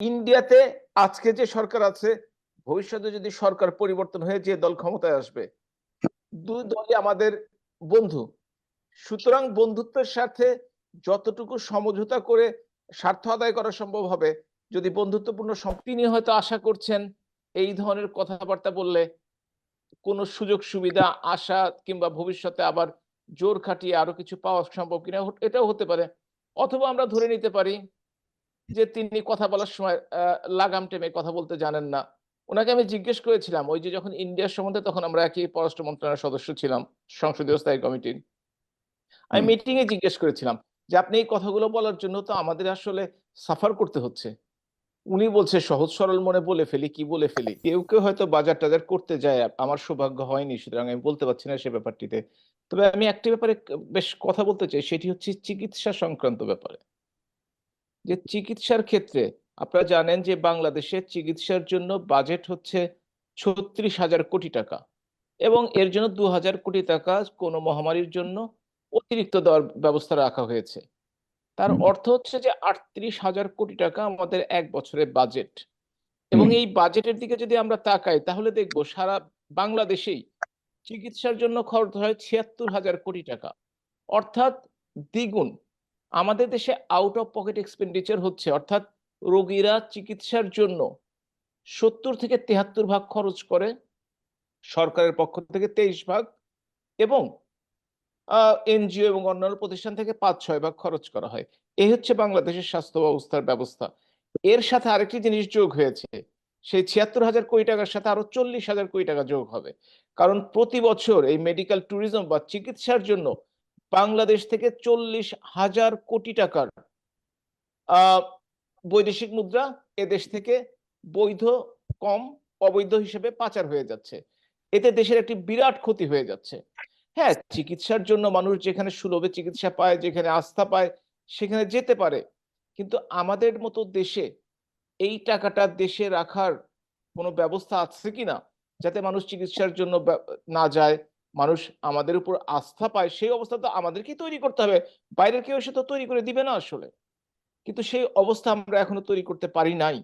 ইন্ডিয়াতে আজকে যে সরকার আছে, ভবিষ্যতে যদি সরকার পরিবর্তন হয়ে যে দল ক্ষমতায় আসবে, দুই দলই আমাদের বন্ধু। সুতরাং বন্ধুত্বের সাথে যতটুকু সমঝোতা করে স্বার্থ আদায় করা সম্ভব হবে, যদি বন্ধুত্বপূর্ণ তিনি হয়তো আশা করছেন, এই ধরনের কথাবার্তা বললে কোনো সুযোগ সুবিধা, আশা কিংবা ভবিষ্যতে আবার জোর খাটিয়ে আরও কিছু পাওয়া সম্ভব কিনা, এটাও হতে পারে। অথবা আমরা ধরে নিতে পারি যে তিনি কথা বলার সময় লাগাম টেনে কথা বলতে জানেন না। ওনাকে আমি জিজ্ঞেস করেছিলাম ওই যে যখন ইন্ডিয়ার সম্বন্ধে তখন আমরা একই পররাষ্ট্র মন্ত্রণালয়ের সদস্য ছিলাম সংসদীয় স্থায়ী কমিটির। আমি মিটিং এ জিজ্ঞেস করেছিলাম যে আপনি এই কথাগুলো বলার জন্য তো আমাদের আসলে সাফার করতে হচ্ছে। উনি বলছে সহজ সরল মনে বলে ফেলি কি বলে ফেলি? কেউ কেউ হয়তো বাজার টাজার করতে যায় আমার সৌভাগ্য হয়নি সুতরাং আমি বলতে পারছি না সে ব্যাপারটিতে। তবে আমি একটি ব্যাপারে বেশ কথা বলতে চাই সেটি হচ্ছে চিকিৎসা সংক্রান্ত ব্যাপারে। যে চিকিৎসার ক্ষেত্রে আপনারা জানেন যে বাংলাদেশের চিকিৎসার জন্য বাজেট হচ্ছে ছত্রিশ হাজার কোটি টাকা এবং এর জন্য দু হাজার কোটি টাকা কোনো মহামারীর জন্য অতিরিক্ত দেওয়ার ব্যবস্থা রাখা হয়েছে। তার অর্থ হচ্ছে যে আটত্রিশ হাজার কোটি টাকা আমাদের এক বছরের বাজেট। এবং এই বাজেটের দিকে যদি আমরা তাকাই তাহলে দেখব সারা বাংলাদেশেই চিকিৎসার জন্য খরচ হয় ছিয়াত্তর হাজার কোটি টাকা। অর্থাৎ দ্বিগুণ আমাদের দেশে আউট অফ পকেট এক্সপেন্ডিচার হচ্ছে, অর্থাৎ রোগীরা চিকিৎসার জন্য সত্তর থেকে তেহাত্তর ভাগ খরচ করে সরকারের পক্ষ থেকে তেইশ ভাগ এবং এনজিও এবং অন্যান্য প্রতিষ্ঠান থেকে পাঁচ, ছয় ভাগ খরচ করা হয়। এই হচ্ছে বাংলাদেশের স্বাস্থ্য ব্যবস্থার ব্যবস্থা। এর সাথে আরেকটি জিনিস যোগ হয়েছে, সেই ছিয়াত্তর হাজার কোটি টাকার সাথে আরও চল্লিশ হাজার কোটি টাকা যোগ হবে। কারণ প্রতি বছর এই মেডিকেল ট্যুরিজম বা চিকিৎসার জন্য বাংলাদেশ থেকে চল্লিশ হাজার কোটি টাকার বৈদেশিক মুদ্রা এদেশ থেকে বৈধ, কম, অবৈধ হিসেবে পাচার হয়ে যাচ্ছে। এতে দেশের একটি বিরাট ক্ষতি হয়ে যাচ্ছে। হ্যাঁ চিকিৎসার জন্য মানুষ যেখানে সুলভে চিকিৎসা পায়, যেখানে আস্থা পায়, সেখানে যেতে পারে। কিন্তু আমাদের মতো দেশে এই টাকাটা দেশে রাখার কোনো ব্যবস্থা আছে কিনা? যাতে মানুষ চিকিৎসার জন্য না যায় মানুষ আমাদের উপর আস্থা পায় সেই অবস্থা তো আমাদেরকেই তৈরি করতে হবে। বাইরের কেউ এসে তো তৈরি করে দিবে না আসলে। কিন্তু সেই অবস্থা আমরা এখনও তৈরি করতে পারি নাই।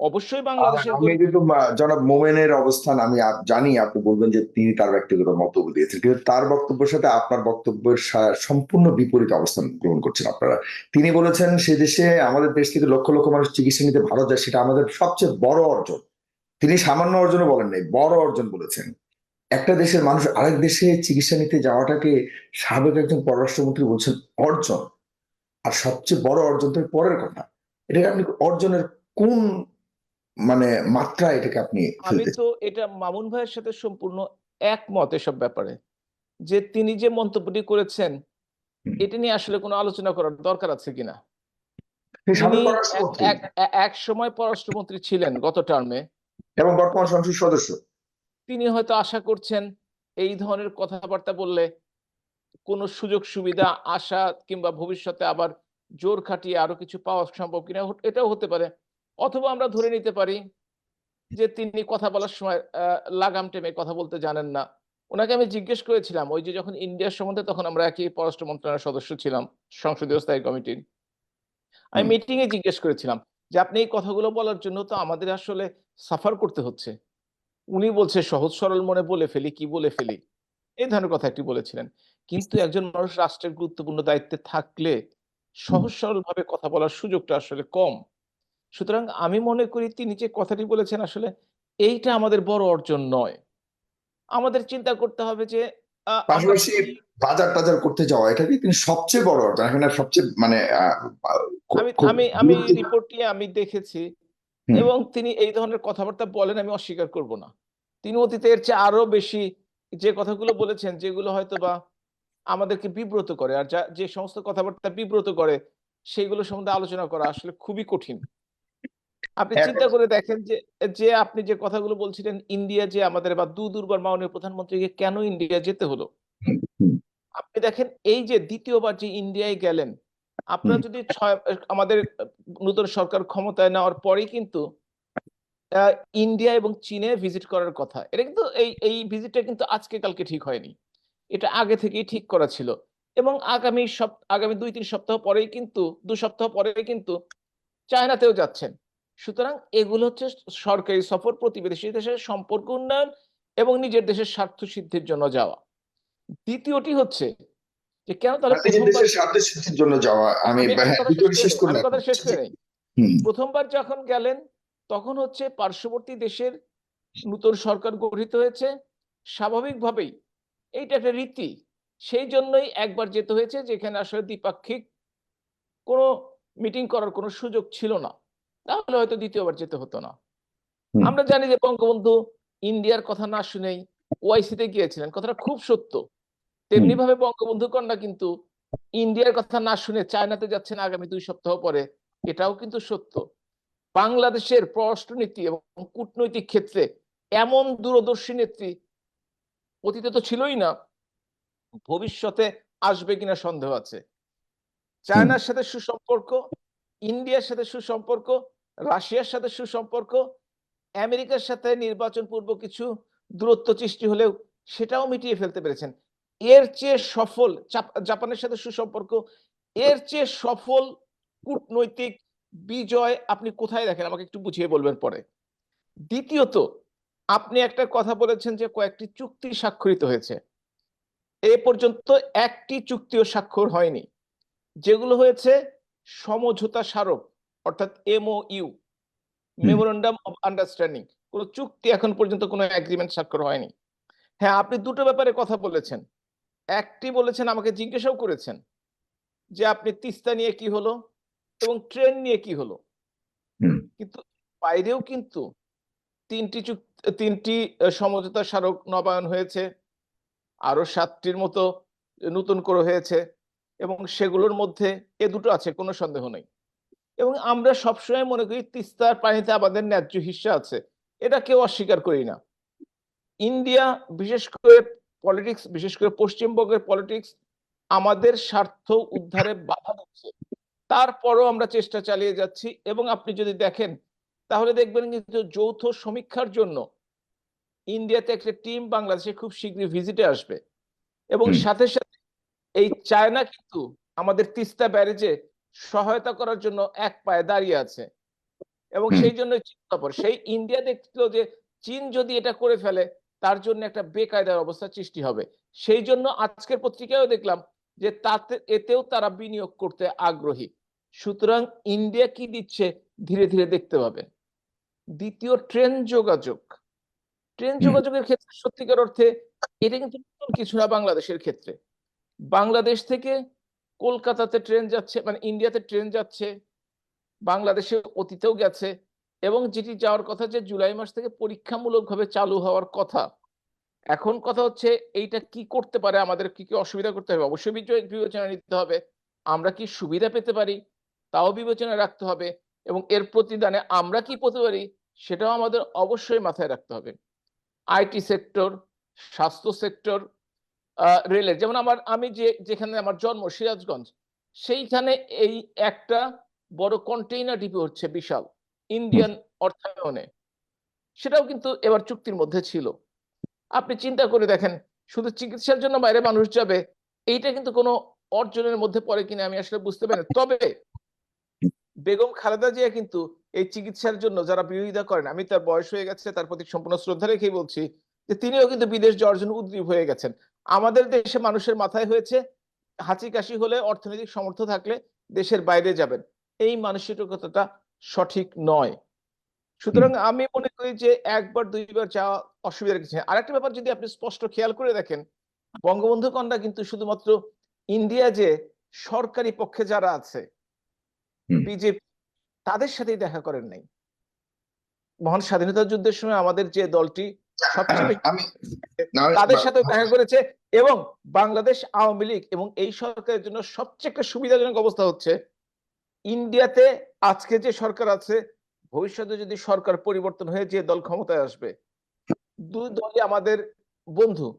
অবশ্যই বাংলাদেশের আমি কিন্তু জনাব মোমেনের অবস্থান আমি জানি আপনি বলবেন যে তিনি তার ব্যক্তিগত মন্তব্য দিয়েছেন। কিন্তু তার বক্তব্যের সাথে আপনার বক্তব্যের সম্পূর্ণ বিপরীত অবস্থান গ্রহণ করছেন আপনারা। তিনি বলেছেন সে দেশে আমাদের দেশ থেকে লক্ষ লক্ষ মানুষ চিকিৎসা নিতে ভারত যায় সেটা আমাদের সবচেয়ে বড় অর্জন। তিনি সামান্য অর্জনও বলেন নাই বড় অর্জন বলেছেন। একটা দেশের মানুষ আরেক দেশে চিকিৎসা নিতে যাওয়াটাকে সাবেক একজন পররাষ্ট্রমন্ত্রী বলছেন অর্জন। আর সবচেয়ে বড় অর্জন তো পরের কথা। এটাকে আপনি অর্জনের কোন মানে মাত্রা এটাকে আপনি আমি তো এটা মামুন ভাইয়ের সাথে সম্পূর্ণ একমত এসব ব্যাপারে। যে তিনি যে মন্তব্যটি করেছেন এটা নিয়ে আসলে কোনো আলোচনা করার দরকার আছে কিনা? এক সময় পররাষ্ট্রমন্ত্রী ছিলেন গত টার্মে এবং বর্তমান সংসদ সদস্য। তিনি হয়তো আশা করছেন এই ধরনের কথাবার্তা বললে কোনো সুযোগ সুবিধা আশা কিংবা ভবিষ্যতে আবার জোর খাটিয়ে আরও কিছু পাওয়া সম্ভব কিনা এটাও হতে পারে। অথবা আমরা ধরে নিতে পারি যে তিনি কথা বলার সময় আহ, লাগাম টেমে কথা বলতে জানেন না। ওনাকে আমি জিজ্ঞেস করেছিলাম ওই যে যখন ইন্ডিয়ার সম্বন্ধে তখন আমরা একই পররাষ্ট্র মন্ত্রণালয়ের সদস্য ছিলাম সংসদীয় স্থায়ী কমিটির। আমি। মিটিং এ জিজ্ঞেস করেছিলাম যে আপনি এই কথাগুলো বলার জন্য তো আমাদের আসলে সাফার করতে হচ্ছে। উনি বলছে সহজ সরল মনে বলে ফেলি কি বলে ফেলি? এই ধরনের কথা একটি বলেছিলেন। কিন্তু একজন মানুষ রাষ্ট্রের গুরুত্বপূর্ণ দায়িত্বে থাকলে সহজ সরল ভাবে কথা বলার সুযোগটা আসলে কম। সুতরাং আমি মনে করি তিনি যে কথাটি বলেছেন আসলে এইটা আমাদের বড় অর্জন নয়। আমাদের চিন্তা করতে হবে যে পাশাপাশি বাজার টাজার করতে যাওয়া এটাকে তিনি সবচেয়ে বড় অর্জন? এখানে সবচেয়ে মানে আমি আমি আমি রিপোর্টটি আমি দেখেছি। এবং তিনি এই ধরনের কথাবার্তা বলেন আমি অস্বীকার করব না। তিনি অতীতে এর চেয়ে আরও বেশি যে কথাগুলো বলেছেন যেগুলো হয়তো বা আমাদেরকে বিব্রত করে আর যা যে সমস্ত কথাবার্তা বিব্রত করে সেগুলো সম্বন্ধে আলোচনা করা আসলে খুবই কঠিন। আপনি হ্যাঁ, চিন্তা করে দেখেন যে যে আপনি যে কথাগুলো বলছিলেন ইন্ডিয়া যে আমাদের বা দু দুর্বার মাননীয় প্রধানমন্ত্রীকে কেন ইন্ডিয়া যেতে হলো? আপনি দেখেন এই যে দ্বিতীয়বার যে ইন্ডিয়ায় গেলেন আপনারা যদি ছয় আমাদের নতুন সরকার ক্ষমতায় নেওয়ার পরেই কিন্তু ইন্ডিয়া এবং চীনে ভিজিট করার কথা। এটা কিন্তু এই এই ভিজিটটা কিন্তু আজকে কালকে ঠিক হয়নি। এটা আগে থেকেই ঠিক করা ছিল। এবং আগামী সপ আগামী দুই তিন সপ্তাহ পরেই কিন্তু দু সপ্তাহ পরে কিন্তু চায়নাতেও যাচ্ছেন। সুতরাং এগুলো হচ্ছে সরকারি সফর প্রতিবেশী দেশের সম্পর্ক উন্নয়ন এবং নিজের দেশের স্বার্থ সিদ্ধির জন্য যাওয়া। দ্বিতীয়টি হচ্ছে যে কেন তাহলে দেশের জন্য যাওয়া আমি কথা শেষ কথা করে। প্রথমবার যখন গেলেন তখন হচ্ছে পার্শ্ববর্তী দেশের নতুন সরকার গঠিত হয়েছে। স্বাভাবিকভাবেই এইটা একটা রীতি। সেই জন্যই একবার যেতে হয়েছে যেখানে আসলে দ্বিপাক্ষিক কোনো মিটিং করার কোনো সুযোগ ছিল না। তাহলে হয়তো দ্বিতীয়বার যেতে হতো না। আমরা জানি যে বঙ্গবন্ধু ইন্ডিয়ার কথা না শুনেই ওআইসিতে গিয়েছিলেন। কথাটা খুব সত্য। তেমনি ভাবে বঙ্গবন্ধু কন্যা কিন্তু ইন্ডিয়ার কথা না শুনে চায়নাতে যাচ্ছেন আগামী দুই সপ্তাহ পরে এটাও কিন্তু সত্য। বাংলাদেশের পররাষ্ট্রনীতি এবং কূটনৈতিক ক্ষেত্রে এমন দূরদর্শী নেত্রী অতীতে তো ছিলই না ভবিষ্যতে আসবে কিনা সন্দেহ আছে। চায়নার সাথে সুসম্পর্ক ইন্ডিয়ার সাথে সুসম্পর্ক রাশিয়ার সাথে সুসম্পর্ক আমেরিকার সাথে নির্বাচন পূর্ব কিছু দূরত্ব সৃষ্টি হলেও সেটাও মিটিয়ে ফেলতে পেরেছেন। এর চেয়ে সফল জাপানের সাথে সুসম্পর্ক এর চেয়ে সফল কূটনৈতিক বিজয় আপনি কোথায় দেখেন? আমাকে একটু বুঝিয়ে বলবেন পরে। দ্বিতীয়ত আপনি একটা কথা বলেছেন যে কয়েকটি চুক্তি স্বাক্ষরিত হয়েছে। এ পর্যন্ত একটি চুক্তিও স্বাক্ষর হয়নি যেগুলো হয়েছে সমঝোতা স্মারক অর্থাৎ এমওইউ মেমোরেন্ডাম অফ আন্ডারস্ট্যান্ডিং কোনো চুক্তি এখন পর্যন্ত কোনো এগ্রিমেন্ট স্বাক্ষর হয়নি। হ্যাঁ আপনি দুটো ব্যাপারে কথা বলেছেন। একটি বলেছেন আমাকে জিজ্ঞাসাও করেছেন যে আপনি তিস্তা নিয়ে কি হলো এবং ট্রেন নিয়ে কি হলো। কিন্তু বাইরেও কিন্তু তিনটি তিনটি সমঝোতা স্মারক নবায়ন হয়েছে আরও সাতটির মতো নতুন করে হয়েছে এবং সেগুলোর মধ্যে এ দুটো আছে কোনো সন্দেহ নেই। এবং আমরা সবসময় মনে করি তিস্তার পানিতে আমাদের ন্যায্য হিস্সা আছে এটা কেউ অস্বীকার করি না। ইন্ডিয়া বিশেষ করে পলিটিক্স বিশেষ করে পশ্চিমবঙ্গের পলিটিক্স আমাদের স্বার্থ উদ্ধারে বাধা দিচ্ছে। তারপরও আমরা চেষ্টা চালিয়ে যাচ্ছি এবং আপনি যদি দেখেন তাহলে দেখবেন কিন্তু যৌথ সমীক্ষার জন্য ইন্ডিয়াতে একটা টিম বাংলাদেশে খুব শীঘ্রই ভিজিটে আসবে। এবং সাথে সাথে এই চায়না কিন্তু আমাদের তিস্তা ব্যারেজে সহায়তা করার জন্য এক পায়ে দাঁড়িয়ে আছে। এবং সেই জন্য চিন্তা সেই ইন্ডিয়া দেখল যে চীন যদি এটা করে ফেলে তার জন্য একটা বেকায়দার অবস্থা সৃষ্টি হবে। সেই জন্য আজকের পত্রিকায়ও দেখলাম যে তাতে এতেও তারা বিনিয়োগ করতে আগ্রহী। সুতরাং ইন্ডিয়া কি দিচ্ছে ধীরে ধীরে দেখতে পাবে দ্বিতীয় ট্রেন যোগাযোগ। ট্রেন যোগাযোগের ক্ষেত্রে সত্যিকার অর্থে এটা কিন্তু কিছু না বাংলাদেশের ক্ষেত্রে। বাংলাদেশ থেকে কলকাতাতে ট্রেন যাচ্ছে মানে ইন্ডিয়াতে ট্রেন যাচ্ছে বাংলাদেশে অতীতেও গেছে। এবং যেটি যাওয়ার কথা যে জুলাই মাস থেকে পরীক্ষামূলকভাবে চালু হওয়ার কথা, এখন কথা হচ্ছে এইটা কি করতে পারে, আমাদের কি কি অসুবিধা করতে হবে? অবশ্যই বিবেচনা নিতে হবে, আমরা কি সুবিধা পেতে পারি? তাও বিবেচনা রাখতে হবে এবং এর প্রতিদানে আমরা কি পেতে পারি সেটাও আমাদের অবশ্যই মাথায় রাখতে হবে। আইটি সেক্টর, স্বাস্থ্য সেক্টর রেলের, যেমন আমার, আমি যে, যেখানে আমার জন্ম, সিরাজগঞ্জ, সেইখানে এই একটা বড় কন্টেইনার ডিপো হচ্ছে বিশাল। ইন্ডিয়ান অর্থায়নে। সেটাও কিন্তু এবার চুক্তির মধ্যে ছিল। আপনি চিন্তা করে দেখেন, শুধু চিকিৎসার জন্য বাইরে মানুষ যাবে, এইটা কিন্তু কোনো অর্জনের মধ্যে পড়ে কিনা আমি আসলে বুঝতে পারি তবে বেগম খালেদা জিয়া কিন্তু এই চিকিৎসার জন্য যারা বিরোধিতা করেন, আমি তার বয়স হয়ে গেছে, তার প্রতি সম্পূর্ণ শ্রদ্ধা রেখেই বলছি যে তিনিও কিন্তু বিদেশ যাওয়ার জন্য উদ্গ্রীব হয়ে গেছেন। আমাদের দেশে মানুষের মাথায় হয়েছে, হাঁচি কাশি হলে অর্থনৈতিক সমর্থ থাকলে দেশের বাইরে যাবেন। এই মানসিকতাটা সঠিক নয়। সুতরাং আমি মনে করি যে একবার দুইবার যাওয়া অসুবিধার কিছু নেই। আরেকটা ব্যাপার যদি আপনি স্পষ্ট খেয়াল করে দেখেন বঙ্গবন্ধু কন্যা কিন্তু শুধুমাত্র ইন্ডিয়া যে সরকারি পক্ষে যারা আছে বিজেপি তাদের সাথেই দেখা করেন নাই। মহান স্বাধীনতা যুদ্ধের সময় আমাদের যে দলটি সবচেয়ে তাদের সাথে দেখা করেছে এবং বাংলাদেশ আওয়ামী লীগ এবং এই সরকারের জন্য সবচেয়ে একটা সুবিধাজনক অবস্থা হচ্ছে ইন্ডিয়াতে আজকে যে সরকার আছে, ভবিষ্যতে যদি সরকার পরিবর্তন হয়ে যে দল ক্ষমতায় আসবে, দুই দলই আমাদের বন্ধু।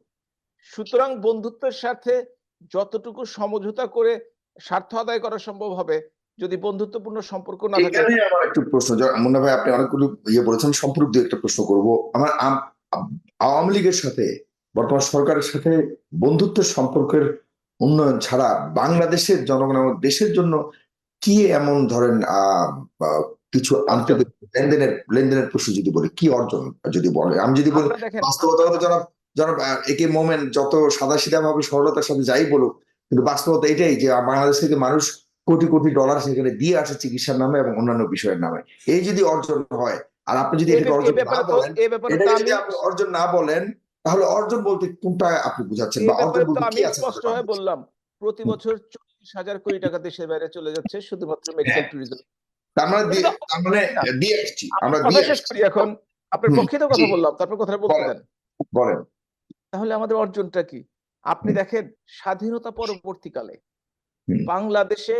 সুতরাং বন্ধুত্বের সাথে যতটুকু সমঝোতা করে স্বার্থ আদায় করা সম্ভব হবে, যদি বন্ধুত্বপূর্ণ সম্পর্ক না থাকে। আমার একটু প্রশ্ন মুন্না ভাই, আপনি অনেকগুলো ইয়ে বলেছেন সম্পর্ক দিয়ে একটা প্রশ্ন করব। আমার আম- আম- আওয়ামী লীগের সাথে, বর্তমান সরকারের সাথে বন্ধুত্বের সম্পর্কের উন্নয়ন ছাড়া বাংলাদেশের জনগণ দেশের জন্য কি এমন ধরেন কিছু লেনদেনের লেনদেনের প্রশ্ন যদি বলি কি অর্জন যদি বলে? আমি যদি বলি বাস্তবতা হলো জনাব আহ, একে মোমেন্ট যত সাদা সিধা ভাবে সরলতার সাথে যাই বলুক কিন্তু বাস্তবতা এটাই যে বাংলাদেশ থেকে মানুষ কোটি কোটি ডলার সেখানে দিয়ে আসে চিকিৎসার নামে এবং অন্যান্য বিষয়ের নামে। এই যদি অর্জন হয় আর আপনি যদি এটাকে অর্জন না বলেন এ ব্যাপারে তো এটাকে আমি যদি আপনি অর্জন না বলেন তাহলে অর্জন বলতে কোনটা আপনি বুঝাচ্ছেন বা অর্জন বলতে কি আছে? স্পষ্ট হয়ে বললাম। প্রতি বছর চল্লিশ হাজার কোটি টাকা দেশের বাইরে চলে যাচ্ছে শুধুমাত্র মেডিকেল ট্যুরিজম তার মানে তার মানে দিয়ে আসছি আমরা দিয়ে শেষ করি এখন। আপনার পক্ষে তো কথা বললাম তারপর কথাটা বলতে দেন। বলেন। তাহলে আমাদের অর্জনটা কি? আপনি দেখেন স্বাধীনতা পরবর্তীকালে বাংলাদেশে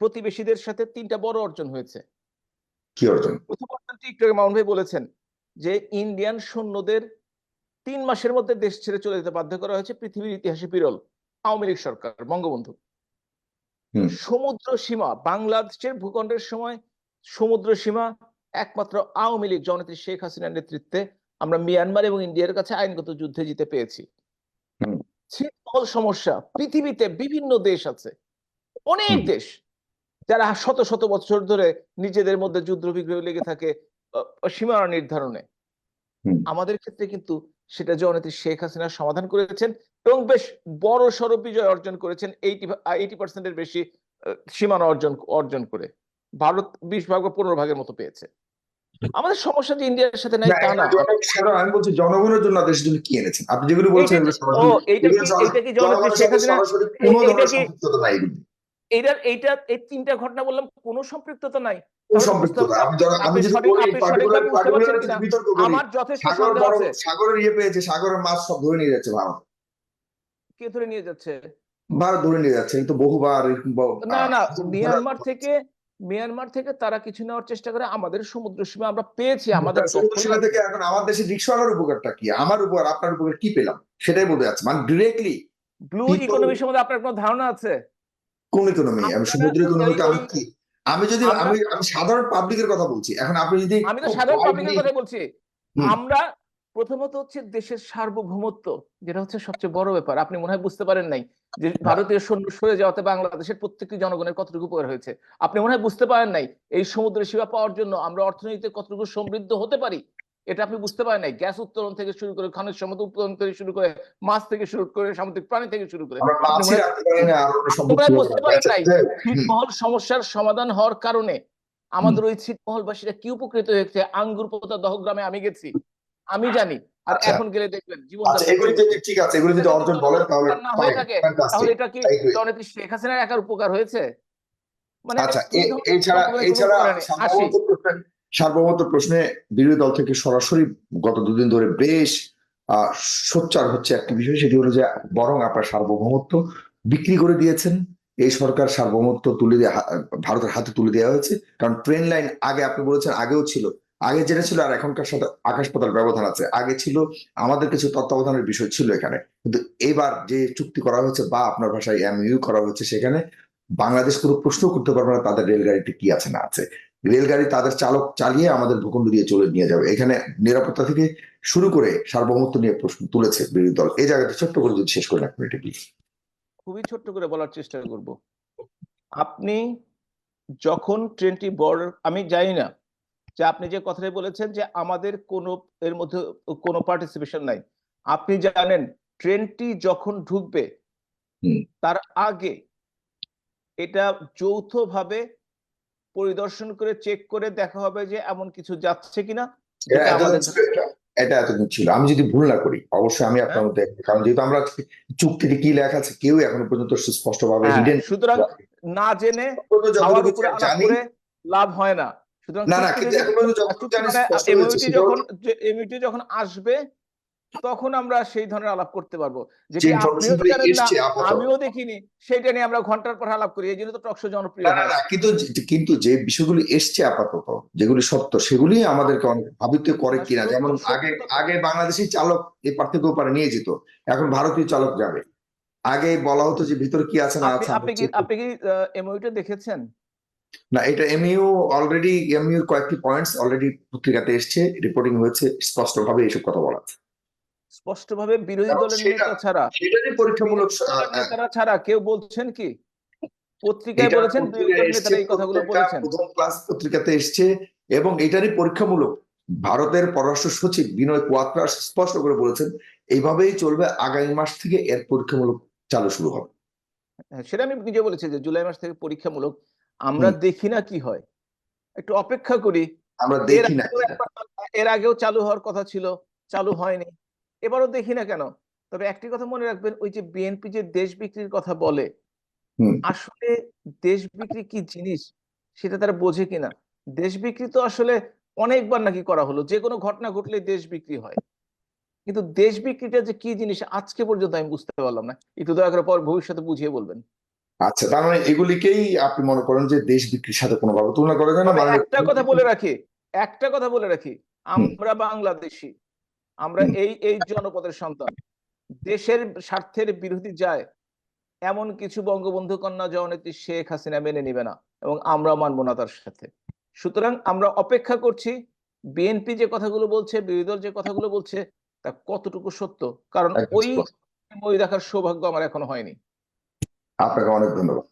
প্রতিবেশীদের সাথে তিনটা বড় অর্জন হয়েছে। কি অর্জন? প্রথম অর্জনটি একটু আগে ভাই বলেছেন যে ইন্ডিয়ান সৈন্যদের তিন মাসের মধ্যে দেশ ছেড়ে চলে যেতে বাধ্য করা হয়েছে পৃথিবীর ইতিহাসে বিরল আওয়ামী লীগ সরকার বঙ্গবন্ধু। সমুদ্র সীমা বাংলাদেশের ভূখণ্ডের সময় সমুদ্র সীমা একমাত্র আওয়ামী লীগ জননেত্রী শেখ হাসিনার নেতৃত্বে আমরা মিয়ানমার এবং ইন্ডিয়ার কাছে আইনগত যুদ্ধে জিতে পেয়েছি। ছিটমহল সমস্যা পৃথিবীতে বিভিন্ন দেশ আছে অনেক দেশ যারা শত শত বছর ধরে নিজেদের মধ্যে যুদ্ধ বিগ্রহ লেগে থাকে সীমানা নির্ধারণে। আমাদের ক্ষেত্রে কিন্তু সেটা জননেত্রী শেখ হাসিনা সমাধান করেছেন এবং বেশ বড় সড় বিজয় অর্জন করেছেন এইটি এইটি পার্সেন্টের বেশি সীমানা অর্জন অর্জন করে। ভারত বিশ ভাগ বা পনেরো ভাগের মতো পেয়েছে। আমাদের সমস্যা যে ইন্ডিয়ার সাথে নাই তা না। আমি বলছি জনগণের জন্য দেশের জন্য কি এনেছেন? আপনি যেগুলো বলছেন এইটা কি- শেখ হাসিনা এইটা। এইটার এইটা এই তিনটা ঘটনা বললাম কোনো সম্পৃক্ততা নাই। কোনো তাহলে সম্পৃক্ততা বুঝতে হবে- আমি জন- আমি আপনি যদি সঠিক- বলি আপনি particular- সঠিকভাবে বুঝতে পারছেন particular কিনা? বিতর্ক করি, আমার যথেষ্ট সন্দেহ আছে। সাগরের ইয়ে পেয়েছে সাগরের মাছ সব ধরে নিয়ে যাচ্ছে ভারত। কে ধরে নিয়ে যাচ্ছে? ভারত ধরে নিয়ে যাচ্ছে কিন্তু বহুবার না না মিয়ানমার থেকে মিয়ানমার থেকে তারা কিছু নেওয়ার চেষ্টা করে আমাদের সমুদ্র সীমা আমরা পেয়েছি আমাদের সীমা থেকে এখন আমার দেশে রিক্সাওয়ালার উপকারটা কি? আমার উপর আপনার উপকার কি পেলাম? সেটাই বলতে যাচ্ছে। মানে ডিরেক্টলি ব্লু ইকোনমি সম্বন্ধে আপনার কোনো ধারণা আছে? কোন ইকোনমি আমি সমুদ্র ইকোনমিকে আমি কি আমি যদি আমি আমি সাধারণ পাবলিকের কথা বলছি। এখন আপনি যদি আমি তো সাধারণ পাবলিকের কথা বলছি। আমরা প্রথমত হচ্ছে দেশের সার্বভৌমত্ব যেটা হচ্ছে সবচেয়ে বড় ব্যাপার। আপনি মনে হয় বুঝতে পারেন নাই যে ভারতীয় সৈন্য সরে যাওয়াতে বাংলাদেশের প্রত্যেকটি জনগণের কতটুকু উপকার হয়েছে। আপনি মনে হয় বুঝতে পারেন নাই এই সমুদ্র সীমা পাওয়ার জন্য আমরা অর্থনীতিতে কতটুকু সমৃদ্ধ হতে পারি? এটা আপনি বুঝতে পারেন নাই। গ্যাস উত্তোলন থেকে শুরু করে খনিজ সম্পদ উত্তোলন থেকে শুরু করে মাছ থেকে শুরু করে সামুদ্রিক প্রাণী থেকে শুরু করে তোমরা বুঝতে পারেন আচ্ছা, নাই। ছিটমহল সমস্যার সমাধান হওয়ার কারণে আমাদের ওই ছিটমহলবাসীরা কি উপকৃত হয়েছে? আঙ্গুর পোতা দহ গ্রামে আমি গেছি। আমি জানি। আর আচ্ছা। এখন গেলে দেখবেন জীবন আচ্ছা ঠিক আছে এগুলি যদি অর্জন বলেন তাহলে না হয়ে থাকে তাহলে এটা কি জননেত্রী শেখ হাসিনার একার উপকার হয়েছে? মানে আচ্ছা এছাড়া এছাড়া সার্বভৌমত্ব প্রশ্নে বিরোধী দল থেকে সরাসরি গত দুদিন ধরে বেশ সোচ্চার হচ্ছে একটি বিষয়, সেটি হলো যে বরং আপনার সার্বভৌমত্ব বিক্রি করে দিয়েছেন। এই সরকার সার্বভৌমত্ব তুলে দিয়ে, ভারতের হাতে তুলে দেওয়া হয়েছে। কারণ ট্রেন লাইন আগে আপনি বলেছেন, আগেও ছিল। আগে যেটা ছিল আর এখনকার সাথে আকাশ পাতাল ব্যবধান আছে। আগে ছিল, আমাদের কিছু তত্ত্বাবধানের বিষয় ছিল এখানে। কিন্তু এবার যে চুক্তি করা হয়েছে বা আপনার ভাষায় এমইউ করা হয়েছে সেখানে বাংলাদেশ কোনো প্রশ্ন করতে পারবে না তাদের রেলগাড়িতে কি আছে না আছে। রেলগাড়ি তাদের চালক চালিয়ে আমাদের ভূখণ্ড দিয়ে চলে নিয়ে যাবে। এখানে নিরাপত্তা থেকে শুরু করে সার্বভৌমত্ব নিয়ে প্রশ্ন তুলেছে বিরোধী দল। এই জায়গাটা ছোট্ট করে যদি শেষ করে এটা প্লিজ খুবই ছোট্ট করে বলার চেষ্টা করব। আপনি যখন ট্রেনটি বর্ডার আমি জানি না যে আপনি যে কথাটা বলেছেন যে আমাদের কোনো এর মধ্যে কোনো পার্টিসিপেশন নাই। আপনি জানেন ট্রেনটি যখন ঢুকবে। তার আগে এটা যৌথভাবে পরিদর্শন করে চেক করে দেখা হবে যে এমন কিছু যাচ্ছে কিনা। এটা এতদিন ছিল আমি যদি ভুল না করি অবশ্যই আমি আপনার মধ্যে কারণ যেহেতু আমরা চুক্তিতে কি লেখা আছে কেউ এখনও পর্যন্ত সুস্পষ্টভাবে হ্যাঁ, হিডেন সুতরাং না জেনে লাভ হয় না। সুতরাং না না কিন্তু এখন যখন আসবে তখন আমরা সেই ধরনের আলাপ করতে পারব। যেটি। আমিও দেখিনি সেটা নিয়ে আমরা ঘণ্টার পর আলাপ করি এই জন্য তো টকশো জনপ্রিয় হয়। কিন্তু যে- কিন্তু যে বিষয়গুলি এসছে আপাতত যেগুলি সত্য সেগুলি আমাদেরকে অনেক ভাবিত করে কিনা। যেমন আগে আগে বাংলাদেশি চালক এই পার থেকে ওপারে নিয়ে যেত এখন ভারতীয় চালক যাবে। আগে বলা হতো যে ভিতরে কি আছে না আছে আপনি কি আপনি কি এমওইটা দেখেছেন? না এটা এমইউ অলরেডি এমইউ কয়েকটি পয়েন্টস অলরেডি পত্রিকাতে এসছে রিপোর্টিং হয়েছে স্পষ্টভাবে এইসব কথা বলা আছে। স্পষ্টভাবে বিরোধী দলের নেতা ছাড়া পরীক্ষামূলক নেতারা ছাড়া কেউ বলছেন কি? পত্রিকায় বলেছেন নেতারা এই কথাগুলো বলেছেন। প্রথম ক্লাস পত্রিকাতে এসছে এবং এটারই পরীক্ষামূলক ভারতের পররাষ্ট্র সচিব বিনয় কোয়াত্রা স্পষ্ট করে বলেছেন এইভাবেই চলবে আগামী মাস থেকে এর পরীক্ষামূলক চালু শুরু হবে। হ্যাঁ, সেটা আমি নিজে বলেছি যে জুলাই মাস থেকে পরীক্ষামূলক আমরা দেখি না কি হয়। একটু অপেক্ষা করি। আমরা দেখি না এর আগেও চালু হওয়ার কথা ছিল চালু হয়নি। এবারও দেখি না কেন? তবে একটি কথা মনে রাখবেন ওই যে বিএনপি যে দেশ বিক্রির কথা বলে আসলে দেশ বিক্রি কি জিনিস সেটা তারা বোঝে কিনা? দেশ বিক্রি তো আসলে অনেকবার নাকি করা হলো যে কোনো ঘটনা ঘটলে দেশ বিক্রি হয়। কিন্তু দেশ বিক্রিটা যে কি জিনিস আজকে পর্যন্ত আমি বুঝতে পারলাম না। একটু দয়া করে পর ভবিষ্যতে বুঝিয়ে বলবেন। আচ্ছা তার মানে এগুলিকেই আপনি মনে করেন যে দেশ বিক্রির সাথে কোনোভাবে তুলনা করা যায় না? মানে একটা কথা বলে রাখি একটা কথা বলে রাখি আমরা বাংলাদেশি। আমরা এই এই জনপদের সন্তান। দেশের স্বার্থের বিরোধী যায় এমন কিছু বঙ্গবন্ধু কন্যা জননেত্রী শেখ হাসিনা মেনে নিবে না এবং আমরা মানবো না তার সাথে। সুতরাং আমরা অপেক্ষা করছি বিএনপি যে কথাগুলো বলছে বিরোধী দল যে কথাগুলো বলছে তা কতটুকু সত্য? কারণ ওই স্পষ্ট। ওই দেখার সৌভাগ্য আমার এখনও হয়নি। আপনাকে অনেক ধন্যবাদ